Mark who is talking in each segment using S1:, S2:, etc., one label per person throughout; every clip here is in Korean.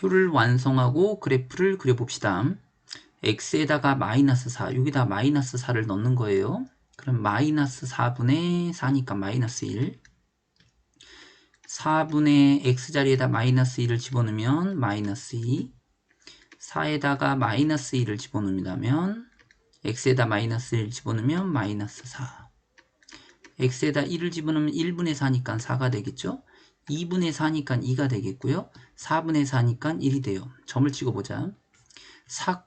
S1: 표를 완성하고 그래프를 그려봅시다. x에다가 마이너스 4, 여기다 마이너스 4를 넣는 거예요. 그럼 마이너스 4분의 4니까 마이너스 1. 4분의 x자리에다 마이너스 1을 집어넣으면 마이너스 2. 4에다가 마이너스 1을 집어넣는다면 x에다 마이너스 1을 집어넣으면 마이너스 4. x에다 1을 집어넣으면 1분의 4니까 4가 되겠죠? 2분의 4니까 2가 되겠고요. 4분의 4니까 1이 돼요. 점을 찍어보자. 4,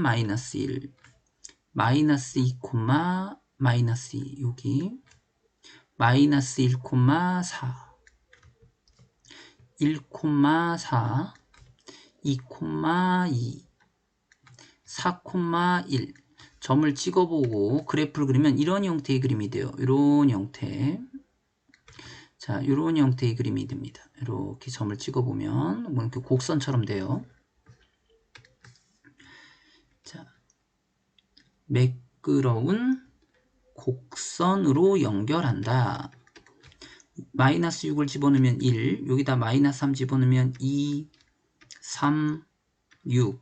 S1: 마이너스 1 마이너스 2, 마이너스 2 여기 마이너스 1, 4 1, 4 2, 2 4, 1 점을 찍어보고 그래프를 그리면 이런 형태의 그림이 돼요. 이런 형태. 자, 이런 형태의 그림이 됩니다. 이렇게 점을 찍어보면 뭐 이렇게 곡선처럼 돼요. 자, 매끄러운 곡선으로 연결한다. 마이너스 6을 집어넣으면 1, 여기다 마이너스 3 집어넣으면 2, 3, 6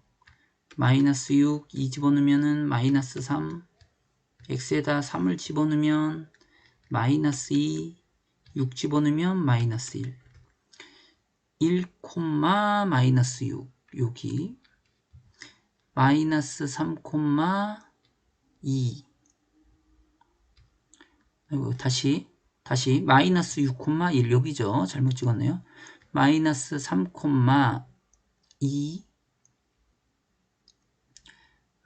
S1: 마이너스 6, 2 집어넣으면 마이너스 3 x에다 3을 집어넣으면 마이너스 2, 6 집어넣으면 마이너스 1 1, 마이너스 6 여기. 마이너스 3, 2 아이고, 다시 다시. 마이너스 6, 1 여기죠. 잘못 찍었네요. 마이너스 3, 2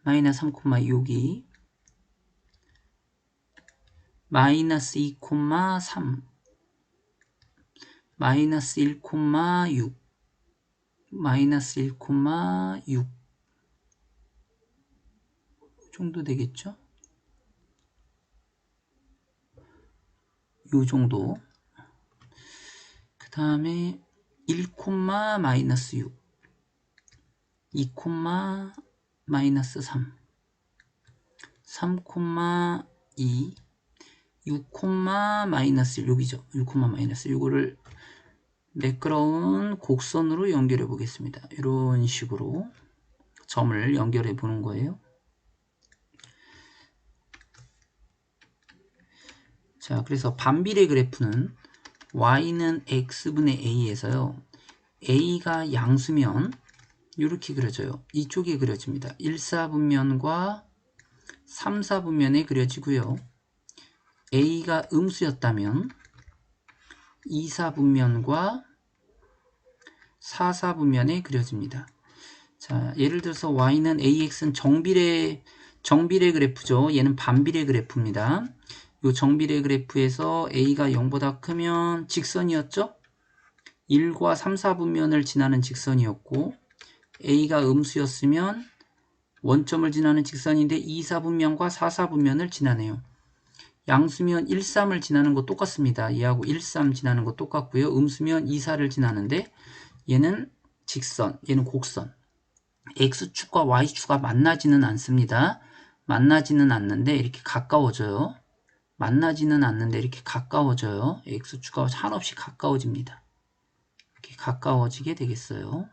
S1: 마이너스 3,6이 마이너스 2,3마 이너스 1,6 마이너스 1,6 정도 되겠죠? 요 정도. 그 다음에 1, 마이너스 6 2, 마이너스 3 3,2 6, 마이너스 1 여기죠 6, 마이너스 이거를 매끄러운 곡선으로 연결해 보겠습니다 이런 식으로 점을 연결해 보는 거예요 자 그래서 반비례 그래프는 y는 x분의 a에서요 a가 양수면 이렇게 그려져요. 이쪽에 그려집니다. 1, 4분면과 3, 4분면에 그려지고요. A가 음수였다면 2, 4분면과 4, 4분면에 그려집니다. 자, 예를 들어서 y는 ax는 정비례 정비례 그래프죠. 얘는 반비례 그래프입니다. 이 정비례 그래프에서 a가 0보다 크면 직선이었죠. 1과 3, 4분면을 지나는 직선이었고 A가 음수였으면 원점을 지나는 직선인데 2, 4분면과 4, 4분면을 지나네요. 양수면 1, 3을 지나는 거 똑같습니다. 얘하고 1, 3 지나는 거 똑같고요. 음수면 2, 4를 지나는데 얘는 직선, 얘는 곡선. X축과 Y축가 만나지는 않습니다. 만나지는 않는데 이렇게 가까워져요. 만나지는 않는데 이렇게 가까워져요. X축과 한없이 가까워집니다. 이렇게 가까워지게 되겠어요.